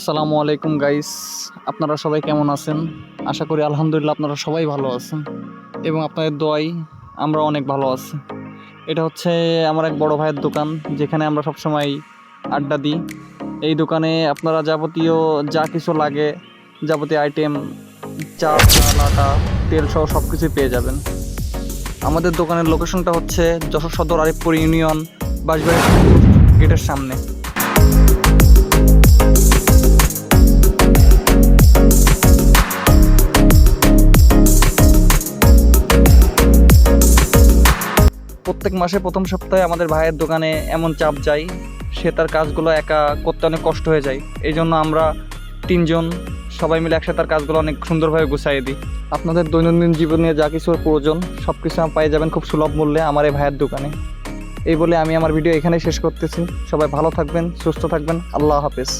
আসসালামু আলাইকুম গাইস আপনারা সবাই কেমন আছেন? আশা করি আলহামদুলিল্লাহ আপনারা সবাই ভালো আছেন এবং আপনাদের দোয়াই আমরা অনেক ভালো আছি। এটা হচ্ছে আমার এক বড় ভাইয়ের দোকান, যেখানে আমরা সবসময় আড্ডা দিই। এই দোকানে আপনারা যাবতীয় যা কিছু লাগে, যাবতীয় আইটেম চা চাল আটা তেল সহ সব কিছুই পেয়ে যাবেন। আমাদের দোকানের লোকেশনটা হচ্ছে যশোর সদর আরিফপুর ইউনিয়ন বাঁশবাড়ি গেটের সামনে। প্রত্যেক মাসে প্রথম সপ্তাহে আমাদের ভাইয়ের দোকানে এমন চাপ যায়, সে তার কাজগুলো একা করতে অনেক কষ্ট হয়ে যায়। এই জন্য আমরা তিনজন সবাই মিলে একসাথে তার কাজগুলো অনেক সুন্দরভাবে গুছাই দিই। আপনাদের দৈনন্দিন জীবনে যা কিছুর প্রয়োজন সব কিছু পেয়ে যাবেন খুব সুলভ মূল্যে আমার এই ভাইয়ের দোকানে। এই বলে আমি আমার ভিডিও এখানেই শেষ করতেছি। সবাই ভালো থাকবেন, সুস্থ থাকবেন। আল্লাহ হাফেজ।